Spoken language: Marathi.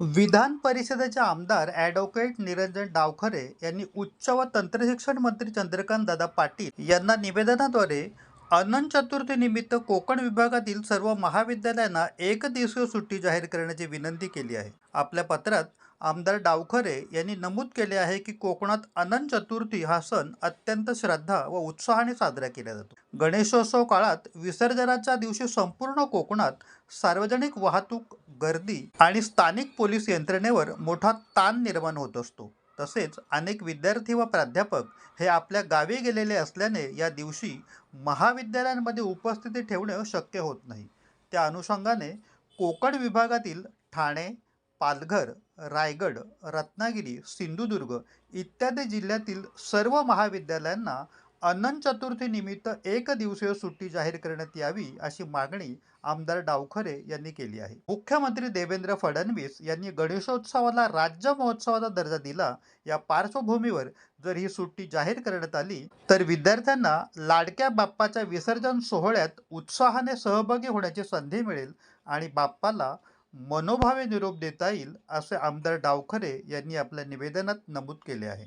विधान परिषदेचे आमदार ॲडव्होकेट निरंजन डावखरे यांनी उच्च व तंत्रशिक्षण मंत्री चंद्रकांत दादा पाटील यांना निवेदनाद्वारे अनंत चतुर्थीनिमित्त कोकण विभागातील सर्व महाविद्यालयांना एक दिवसीय सुट्टी जाहीर करण्याची विनंती केली आहे. आपल्या पत्रात आमदार डावखरे यांनी नमूद केले आहे की कोकणात अनंत चतुर्थी हा सण अत्यंत श्रद्धा व उत्साहाने साजरा केला जातो. गणेशोत्सव काळात विसर्जनाच्या दिवशी संपूर्ण कोकणात सार्वजनिक वाहतूक गर्दी आणि स्थानिक पोलीस यंत्रणेवर मोठा ताण निर्माण होत असतो. तसेच अनेक विद्यार्थी व प्राध्यापक हे आपल्या गावी गेलेले असल्याने या दिवशी महाविद्यालयांमध्ये उपस्थिती ठेवणे शक्य होत नाही. त्या अनुषंगाने कोकण विभागातील ठाणे पालघर रायगड रत्नागिरी सिंधुदुर्ग इत्यादी जिल्ह्यातील सर्व महाविद्यालयांना अनंत चतुर्थीनिमित्त एक दिवसीय सुट्टी जाहीर करण्यात यावी अशी मागणी आमदार डावखरे यांनी केली आहे. मुख्यमंत्री देवेंद्र फडणवीस यांनी गणेशोत्सवाला राज्य महोत्सवाचा दर्जा दिला या पार्श्वभूमीवर जर ही सुट्टी जाहीर करण्यात आली तर विद्यार्थ्यांना लाडक्या बाप्पाच्या विसर्जन सोहळ्यात उत्साहाने सहभागी होण्याची संधी मिळेल आणि बाप्पाला मनोभावे निरोप देता येईल असे आमदार डावखरे यांनी आपल्या निवेदनात नमूद केले आहे.